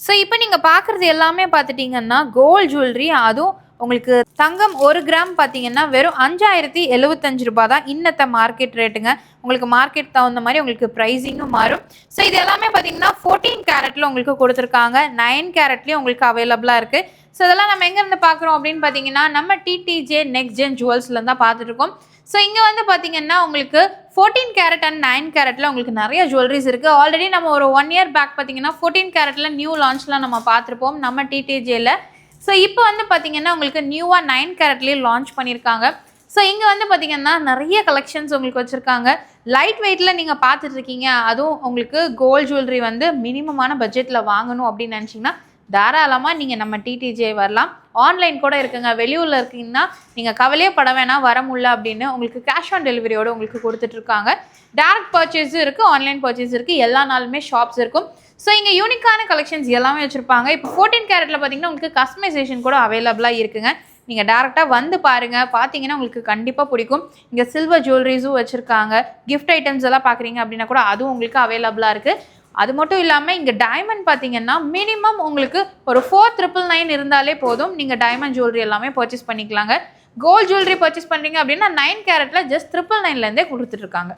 So இப்போ நீங்கள் பார்க்குறது எல்லாமே பார்த்துட்டிங்கன்னா கோல்ட் ஜுவல்லரி அதுவும் உங்களுக்கு தங்கம் ஒரு கிராம் பார்த்தீங்கன்னா வெறும் அஞ்சாயிரத்தி எழுபத்தஞ்சு ரூபாய் தான் இன்னத்த மார்க்கெட் ரேட்டுங்க உங்களுக்கு மார்க்கெட் தகுந்த மாதிரி உங்களுக்கு ப்ரைஸிங்கும் மாறும். ஸோ இது எல்லாமே பார்த்தீங்கன்னா ஃபோர்டீன் கேரட்டில் உங்களுக்கு கொடுத்துருக்காங்க. நைன் கேரட்லேயும் உங்களுக்கு அவைலபிளாக இருக்குது ஸோ இதெல்லாம் நம்ம எங்கேருந்து பார்க்குறோம் அப்படின்னு பார்த்தீங்கன்னா நம்ம டிடிஜே நெக்ஸ்ட் ஜென் ஜுவல்ஸ்லேருந்து தான் பார்த்துட்ருக்கோம் ஸோ இங்கே வந்து பார்த்தீங்கன்னா உங்களுக்கு ஃபோர்டீன் கேரட் அண்ட் நைன் கேரட்டில் உங்களுக்கு நிறைய ஜுவல்லரிஸ் இருக்குது ஆல்ரெடி நம்ம ஒரு ஒன் இயர் பேக் பார்த்தீங்கன்னா ஃபோர்டீன் கேரட்டில் நியூ லான்ச்லாம் நம்ம பார்த்துருப்போம் நம்ம டிடிஜேயில் ஸோ இப்போ வந்து பார்த்தீங்கன்னா உங்களுக்கு நியூவாக நைன் கேரட்லேயே லான்ச் பண்ணியிருக்காங்க. ஸோ இங்கே வந்து பார்த்தீங்கன்னா நிறைய கலெக்ஷன்ஸ் உங்களுக்கு வச்சுருக்காங்க. லைட் வெயிட்டில் நீங்கள் பார்த்துட்ருக்கீங்க அதுவும் உங்களுக்கு கோல்ட் ஜுவல்லரி வந்து மினிமமான பட்ஜெட்டில் வாங்கணும் அப்படின்னு நினச்சிங்கன்னா தாராளமாக நீங்கள் நம்ம டிடிஜே வரலாம். ஆன்லைன் கூட இருக்குங்க. வெளியூரில் இருக்கீங்கன்னா நீங்கள் கவலையே பட வேணாம். வர முடியல அப்படின்னு உங்களுக்கு கேஷ் ஆன் டெலிவரியோடு உங்களுக்கு கொடுத்துட்ருக்காங்க டேரக்ட் பர்ச்சேஸும் இருக்குது ஆன்லைன் பர்ச்சேஸ் இருக்குது எல்லா நாளுமே ஷாப்ஸ் இருக்கும். ஸோ இங்கே யூனிக்கான கலெக்ஷன்ஸ் எல்லாமே வச்சுருப்பாங்க. இப்போ ஃபோர்டீன் கேரட்டில் பார்த்தீங்கன்னா உங்களுக்கு கஸ்டமைசேஷன் கூட அவைலபிளாக இருக்குங்க. நீங்கள் டேரெக்டாக வந்து பாருங்கள் பார்த்தீங்கன்னா உங்களுக்கு கண்டிப்பாக பிடிக்கும். இங்கே சில்வர் ஜுவல்லரிஸும் வச்சுருக்காங்க. கிஃப்ட் ஐட்டம்ஸ் எல்லாம் பார்க்குறீங்க அப்படின்னா கூட அதுவும் உங்களுக்கு அவைலபிளாக இருக்குது அது மட்டும் இல்லாமல் இங்கே டைமண்ட் பார்த்தீங்கன்னா மினிமம் உங்களுக்கு ஒரு ஃபோர் ட்ரிபிள் நைன் இருந்தாலே போதும். நீங்கள் டைமண்ட் ஜுவல்லரி எல்லாமே பர்ச்சேஸ் பண்ணிக்கலாங்க. கோல்ட் ஜுவல்லரி பர்ச்சேஸ் பண்ணுறீங்க அப்படின்னா நைன் கேரட்டில் ஜஸ்ட் ட்ரிபிள் நைன்லேருந்தே கொடுத்துட்ருக்காங்க